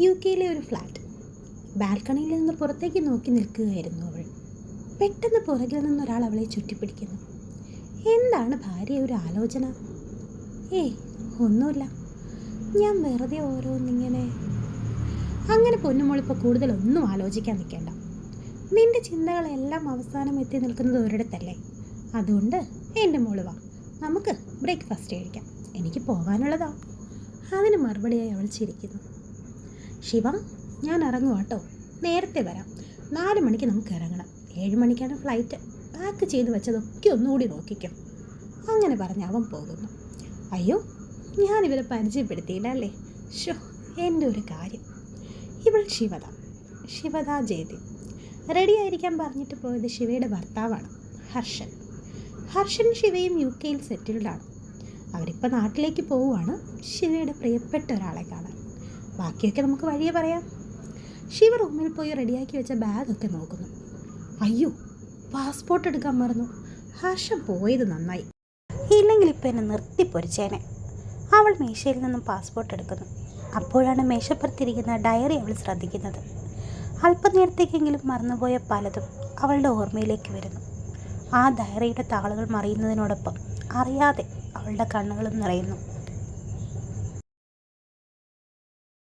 U കെയിലെ ഒരു flat. ബാൽക്കണിയിൽ നിന്ന് പുറത്തേക്ക് നോക്കി നിൽക്കുകയായിരുന്നു അവൾ. പെട്ടെന്ന് പുറകിൽ നിന്നൊരാൾ അവളെ ചുറ്റിപ്പിടിക്കുന്നു. എന്താണ് ഭാര്യ ഒരു ആലോചന? ഏയ് ഒന്നുമില്ല. ഞാൻ വെറുതെ ഓരോന്നിങ്ങനെ. അങ്ങനെ പൊന്നുമോളിപ്പോൾ കൂടുതലൊന്നും ആലോചിക്കാൻ നിൽക്കേണ്ട. നിന്റെ ചിന്തകളെല്ലാം അവസാനം എത്തി നിൽക്കുന്നത് ഒരിടത്തല്ലേ? അതുകൊണ്ട് എന്റെ മോൾ വാ. നമുക്ക് ബ്രേക്ക്ഫാസ്റ്റ് കഴിക്കാം. എനിക്ക് പോകാനുള്ളതാ. അതിന് മറുപടിയായി അവൾ ചിരിക്കുന്നു. ശിവ ഞാൻ ഇറങ്ങും കേട്ടോ നേരത്തെ വരാം. നാല് മണിക്ക് നമുക്ക് ഇറങ്ങണം. ഏഴ് മണിക്കാണ് ഫ്ലൈറ്റ്. പാക്ക് ചെയ്ത് വെച്ചതൊക്കെ ഒന്നുകൂടി നോക്കിക്കും. അങ്ങനെ പറഞ്ഞ് അവൻ പോകുന്നു. അയ്യോ ഞാനിവരെ പരിചയപ്പെടുത്തിയില്ല അല്ലേ? ഷോ എന്റെ ഒരു കാര്യം. ഇവൾ ശിവത. ശിവത ജയതി. റെഡി ആയിരിക്കാൻ പറഞ്ഞിട്ട് പോയത് ശിവയുടെ ഭർത്താവാണ് ഹർഷൻ. ഹർഷൻ ശിവയും യു കെയിൽ സെറ്റിൽഡാണ് അവരിപ്പോൾ നാട്ടിലേക്ക് പോവുകയാണ് ശിവയുടെ പ്രിയപ്പെട്ട ഒരാളെ കാണാൻ. ബാക്കിയൊക്കെ നമുക്ക് വഴിയെ പറയാം. ശിവ റൂമിൽ പോയി റെഡിയാക്കി വെച്ച ബാഗൊക്കെ നോക്കുന്നു. അയ്യോ പാസ്പോർട്ട് എടുക്കാൻ മറന്നു. ഹർഷം പോയത് നന്നായി. ഇല്ലെങ്കിൽ ഇപ്പം എന്നെ നിർത്തിപ്പൊരിച്ചേനെ അവൾ മേശയിൽ നിന്നും പാസ്പോർട്ട് എടുക്കുന്നു. അപ്പോഴാണ് മേശപ്പുറത്തിരിക്കുന്ന ഡയറി അവൾ ശ്രദ്ധിക്കുന്നത്. അല്പനേരത്തേക്കെങ്കിലും മറന്നുപോയ പലതും അവളുടെ ഓർമ്മയിലേക്ക് വരുന്നു. ആ ഡയറിയുടെ താളുകൾ മറിയുന്നതിനോടൊപ്പം അറിയാതെ അവളുടെ കണ്ണുകളും നിറയുന്നു.